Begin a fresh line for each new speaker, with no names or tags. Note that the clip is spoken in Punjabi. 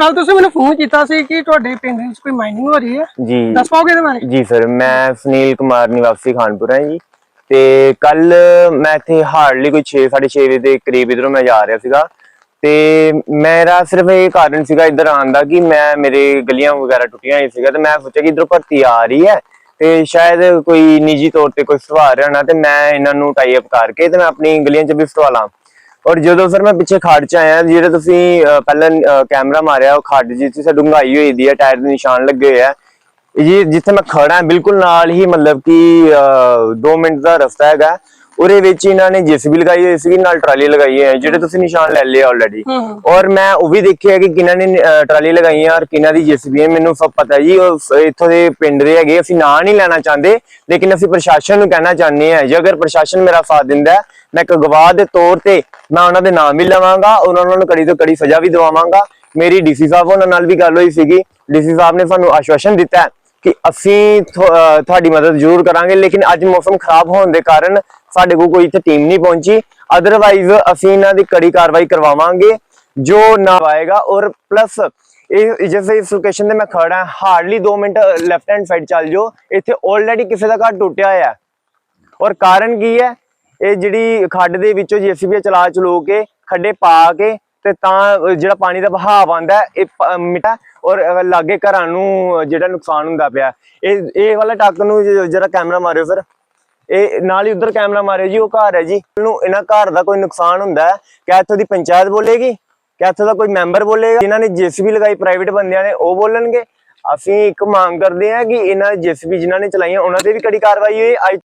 ਕੱਲ ਤੁਸੀਂ ਮੈਨੂੰ ਫੋਨ ਕੀਤਾ ਸੀ ਕਿ ਤੁਹਾਡੇ ਪਿੰਡ ਵਿੱਚ ਕੋਈ ਮਾਈਨਿੰਗ ਹੋ ਰਹੀ ਹੈ।
ਜੀ।
ਦੱਸ ਪਾਓਗੇ ਇਹਦੇ ਬਾਰੇ?
ਜੀ ਸਰ ਮੈਂ ਸੁਨੀਲ ਕੁਮਾਰ ਨਿਵਾਸੀ ਖਾਨਪੁਰ ਹਾਂ ਜੀ। ਤੇ ਕੱਲ ਮੈਂ ਇੱਥੇ ਹਾਰਡਲੀ ਕੋਈ 6 6:30 ਵਜੇ ਦੇ ਕਰੀਬ ਇਧਰੋਂ ਮੈਂ ਜਾ ਰਿਹਾ ਸੀਗਾ। ਤੇ ਮੇਰਾ ਸਿਰਫ ਇਹ ਕਾਰਨ ਸੀਗਾ ਇੱਧਰ ਆਉਣ ਦਾ ਕਿ ਮੈਂ ਮੇਰੇ ਗਲੀਆਂ ਵਗੈਰਾ ਟੁੱਟੀਆਂ ਹੋਈ ਸੀਗਾ ਤੇ ਮੈਂ ਸੋਚਿਆ ਕਿ ਇਧਰੋਂ ਭਰਤੀ ਆ ਰਹੀ ਹੈ। ਤੇ ਸ਼ਾਇਦ ਕੋਈ ਨਿੱਜੀ ਤੌਰ ਤੇ ਕੋਈ ਸਵਾਰ ਰਹਿਣਾ ਤੇ ਮੈਂ ਇਹਨਾਂ ਨੂੰ ਟਾਈ ਅਪ ਕਰਕੇ ਤੇ ਮੈਂ ਆਪਣੀ ਗਲੀਆਂ 'ਚ ਵੀ ਸਟਵਾ ਲਾਂ। ਔਰ ਜਦੋਂ ਫਿਰ ਮੈਂ ਪਿੱਛੇ ਖੜ ਚ ਆਇਆ ਜਿਹੜੇ ਤੁਸੀਂ ਅਹ, ਪਹਿਲਾਂ ਕੈਮਰਾ ਮਾਰਿਆ ਉਹ ਖੱਡ ਜਿੱਥੇ ਸੇ ਡੁੰਗਾਈ ਹੋਈ ਦੀ ਹੈ ਟਾਇਰ ਦੇ ਨਿਸ਼ਾਨ ਲੱਗੇ ਹੋਏ ਆ। ਇਹ ਜਿੱਥੇ ਮੈਂ ਖੜਾ ਬਿਲਕੁਲ ਨਾਲ ਹੀ ਮਤਲਬ ਕਿ 2 ਮਿੰਟ ਦਾ ਰਸਤਾ ਹੈਗਾ। ਉਹਦੇ ਵਿੱਚ ਇਹਨਾਂ ਨੇ ਜੀਸੀਬੀ ਲਗਾਈ ਹੋਈ ਸੀ ਨਾਲ ਟਰਾਲੀ ਲਗਾਈ ਹੈ ਜਿਹੜੇ ਤੁਸੀਂ ਨਿਸ਼ਾਨ ਲੈ ਲਏ ਆਲਰੇਡੀ ਔਰ ਮੈਂ ਉਹ ਵੀ ਦੇਖਿਆ ਕਿ ਕਿਹਨਾਂ ਨੇ ਟਰਾਲੀ ਲਗਾਈ ਹੈ ਔਰ ਕਿਹਨਾਂ ਦੀ ਜੀਸੀਬੀ ਹੈ ਮੈਨੂੰ ਸਭ ਪਤਾ ਜੀ ਉਹ ਇੱਥੋਂ ਦੇ ਪਿੰਡ ਦੇ ਹੈਗੇ ਅਸੀਂ ਨਾਂ ਨਹੀਂ ਲੈਣਾ ਚਾਹੁੰਦੇ ਲੇਕਿਨ ਅਸੀਂ ਪ੍ਰਸ਼ਾਸਨ ਨੂੰ ਕਹਿਣਾ ਚਾਹੁੰਦੇ ਹਾਂ ਜੇ ਅਗਰ ਪ੍ਰਸ਼ਾਸਨ ਮੇਰਾ ਸਾਥ ਦਿੰਦਾ ਹੈ, ਮੈਂ ਇੱਕ ਗਵਾਹ ਦੇ ਤੌਰ ਤੇ ਮੈਂ ਉਹਨਾਂ ਦੇ ਨਾਮ ਵੀ ਲਵਾਂਗਾ ਔਰ ਉਹਨਾਂ ਨੂੰ ਕੜੀ ਤੋਂ ਕੜੀ ਸਜ਼ਾ ਵੀ ਦਿਵਾਵਾਂਗਾ। ਮੇਰੀ ਡੀਸੀ ਸਾਹਿਬ ਉਹਨਾਂ ਨਾਲ ਵੀ ਗੱਲ ਹੋਈ ਸੀਗੀ ਡੀਸੀ ਸਾਹਿਬ ਨੇ ਸਾਨੂੰ ਆਸ਼ਵਾਸਨ ਦਿੱਤਾ ਕਿ ਅਸੀਂ ਤੁਹਾਡੀ ਮਦਦ ਜ਼ਰੂਰ ਕਰਾਂਗੇ ਲੇਕਿਨ ਅੱਜ ਮੌਸਮ ਖਰਾਬ ਹੋਣ ਦੇ ਕਾਰਨ ਸਾਡੇ ਕੋਲ ਕੋਈ ਇੱਥੇ ਟੀਮ ਨਹੀਂ ਪਹੁੰਚੀ। ਅਦਰਵਾਈਜ਼ ਅਸੀਂ ਇਹਨਾਂ ਦੀ ਕੜੀ ਕਾਰਵਾਈ ਕਰਵਾਵਾਂਗੇ, ਜੋ ਨਾ ਆਏਗਾ। ਔਰ ਪਲੱਸ ਇਹ ਜਿਵੇਂ ਇਸ ਲੋਕੇਸ਼ਨ ਤੇ ਮੈਂ ਖੜਾ ਹਾਂ hardly 2 minute left hand side ਚੱਲ ਜਾਓ। ਇੱਥੇ ਆਲਰੇਡੀ ਕਿਸੇ ਦਾ ਘਰ ਟੁੱਟਿਆ ਹੋਇਆ ਔਰ ਕਾਰਨ ਕੀ ਹੈ? ਇਹ ਜਿਹੜੀ ਖੱਡ ਦੇ ਵਿੱਚੋਂ ਜੀਸੀਬੀ ਚਲਾ ਚਲੋ ਕੇ, ਖੱਡੇ ਪਾ ਕੇ, ਤੇ ਤਾਂ ਜਿਹੜਾ ਪਾਣੀ ਦਾ ਬਹਾਵ ਆਉਂਦਾ ਇਹ ਮਿਟਾ ਔਰ ਲਾਗੇ ਘਰਾਂ ਨੂੰ ਜਿਹੜਾ ਨੁਕਸਾਨ ਹੁੰਦਾ ਪਿਆ। ਇਹ ਇਹ ਵਾਲਾ ਟੱਕ ਨੂੰ ਜ- ਜਰਾ ਕੈਮਰਾ ਮਾਰਿਓ ਸਰ ਇਹ ਨਾਲ ਹੀ ਉਧਰ ਕੈਮਰਾ ਮਾਰਿਓ ਜੀ, ਉਹ ਘਰ ਹੈ ਜੀ। ਨੂੰ ਇਹਨਾਂ ਘਰ ਦਾ ਕੋਈ ਨੁਕਸਾਨ ਹੁੰਦਾ ਹੈ, ਕਿਆ ਇੱਥੋਂ ਦੀ ਪੰਚਾਇਤ ਬੋਲੇਗੀ? ਕਿਆ ਇੱਥੋਂ ਦਾ ਕੋਈ ਮੈਂਬਰ ਬੋਲੇਗਾ? ਜਿਨ੍ਹਾਂ ਨੇ ਜੀਸੀਬੀ ਲਗਾਈ, ਪ੍ਰਾਈਵੇਟ ਬੰਦਿਆਂ ਨੇ, ਉਹ ਬੋਲਣਗੇ? ਅਸੀਂ ਇੱਕ ਮੰਗ ਕਰਦੇ ਹਾਂ ਕਿ ਇਹਨਾਂ ਜੀਸੀਬੀ ਜਿਨ੍ਹਾਂ ਨੇ ਚਲਾਈਆਂ, ਉਹਨਾਂ ਤੇ ਵੀ ਕੜੀ ਕਾਰਵਾਈ ਹੋਈ। ਅੱਜ